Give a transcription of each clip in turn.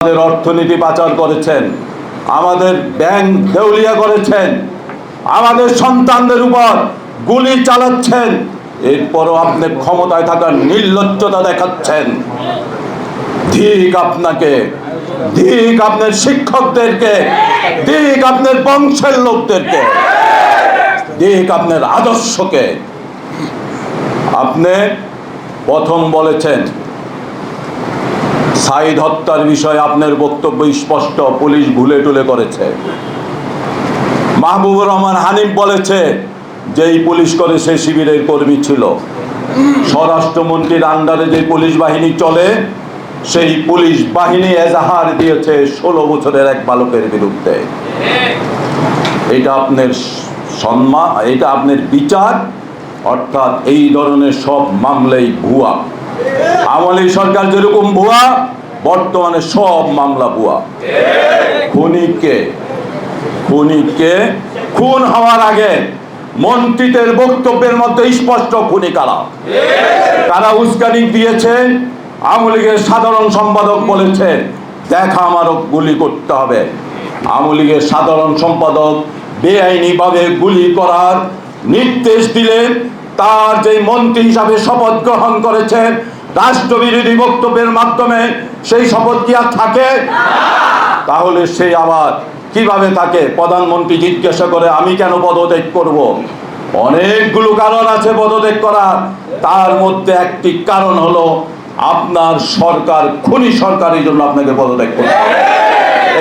আমাদের অর্থনীতি পাচার করেছেন, আমাদের ব্যাংক দেউলিয়া করেছেন, আমাদের সন্তানদের উপর গুলি চালাচ্ছেন, এরপরও আপনি ক্ষমতায় থাকার নির্লজ্জতা দেখাচ্ছেন। ঠিক আপনাকে ঠিক আপনার শিক্ষকদেরকে ঠিক আপনার বংশের লোকদেরকে ঠিক আপনার আদর্শকে। আপনি প্রথম বলেছেন সাইদ হত্যার বিষয়ে আপনার বক্তব্য স্পষ্ট, পুলিশ ভুলে টুলে করেছে। মাহবুবুর রহমান হানিফ বলেছে যে এই পুলিশ করে সে শিবিরের কর্মী ছিল। স্বরাষ্ট্রমন্ত্রীর আন্ডারে যে পুলিশ বাহিনী চলে, সেই পুলিশ বাহিনী এজাহার দিয়েছে ষোলো বছরের এক বালকের বিরুদ্ধে। এটা আপনার সম্মান এটা আপনার বিচার, অর্থাৎ এই ধরনের সব মামলাই ভুয়া। আমলি সরকার যেরকম ভুয়া, বর্তমানে সব মামলা ভুয়া। খুনিকে খুনিকে খুন হওয়ার আগে মন্ত্রীদের বক্তব্যের মধ্যে স্পষ্ট খুনি কারা? তারা উস্কানি দিয়েছে? লীগের সাধারণ সম্পাদক বলেছে দেখা আমারও গুলি করতে হবে। আওয়ামী লীগের সাধারণ সম্পাদক বেআইনিভাবে গুলি করার নির্দেশ দিলেন। তার যে মন্ত্রী হিসাবে শপথ গ্রহণ করেছেন রাষ্ট্রবিরোধী বক্তব্যের মাধ্যমে সেই শপথ কি আর থাকে তাহলে সে আবার কীভাবে থাকে প্রধানমন্ত্রী জিজ্ঞাসা করে, আমি কেন পদত্যাগ করব। অনেকগুলো কারণ আছে পদত্যাগ করার তার মধ্যে একটি কারণ হলো, আপনার সরকার খুনি সরকারের জন্য আপনাকে পদত্যাগ করতে।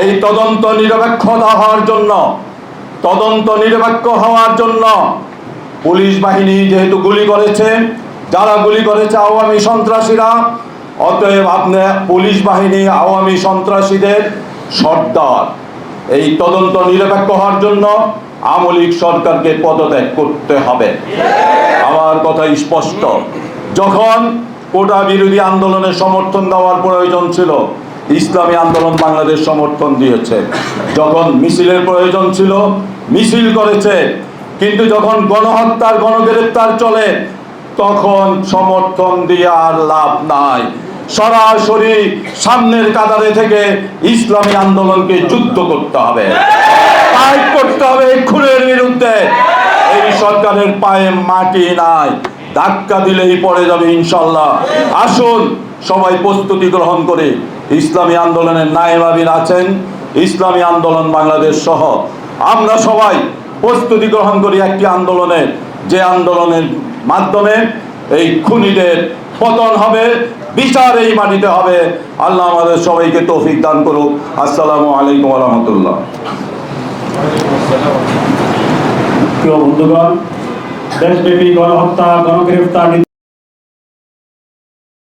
এই তদন্ত নিরপেক্ষতা হওয়ার জন্য, তদন্ত নিরপেক্ষ হওয়ার জন্য পুলিশ বাহিনী যেহেতু গুলি করেছে, যারা গুলি করেছে আওয়ামী সন্ত্রাসীরা, অতএব আপনি পুলিশ বাহিনী, আওয়ামী সন্ত্রাসীদের সর্দার। এই তদন্ত নিরপেক্ষ হওয়ার জন্য আমলিক সরকারকে পদত্যাগ করতে হবে। আমার কথা স্পষ্ট। যখন কোটা বিরোধী আন্দোলনের সমর্থন দেওয়ার প্রয়োজন ছিল, ইসলামী আন্দোলন বাংলাদেশ সমর্থন দিয়েছে। যখন মিছিলের প্রয়োজন ছিল, মিছিল করেছে কিন্তু যখন গণহত্যার গণগ্রেপ্তার চলে, তখন সমর্থন দিয়ে আর লাভ নাই। সরাসরি সামনের কাতারে থেকে ইসলামী আন্দোলনকে যুদ্ধ করতে হবে। ফাইট করতে হবে খুনের বিরুদ্ধে। এই সরকারের পায়ে মাটি নাই। ধাক্কা দিলেই পড়ে যাবে ইনশাল্লাহ। আসুন, সবাই প্রস্তুতি গ্রহণ করে। ইসলামী আন্দোলনের নায়েবাবির আছেন। ইসলামী আন্দোলন বাংলাদেশ সহ। আমরা সবাই প্রস্তুতি গ্রহণ করি একটি আন্দোলনের যে আন্দোলনের মাধ্যমে এই খুনিদের পতন হবে, বিচার এই মাটিতে হবে। আল্লাহ আমাদের সবাইকে তৌফিক দান করুক। আসসালামু আলাইকুম রহমতুল্লাহ। বন্ধুগণ, দেশব্যাপী গণহত্যা, গণগ্রেফতার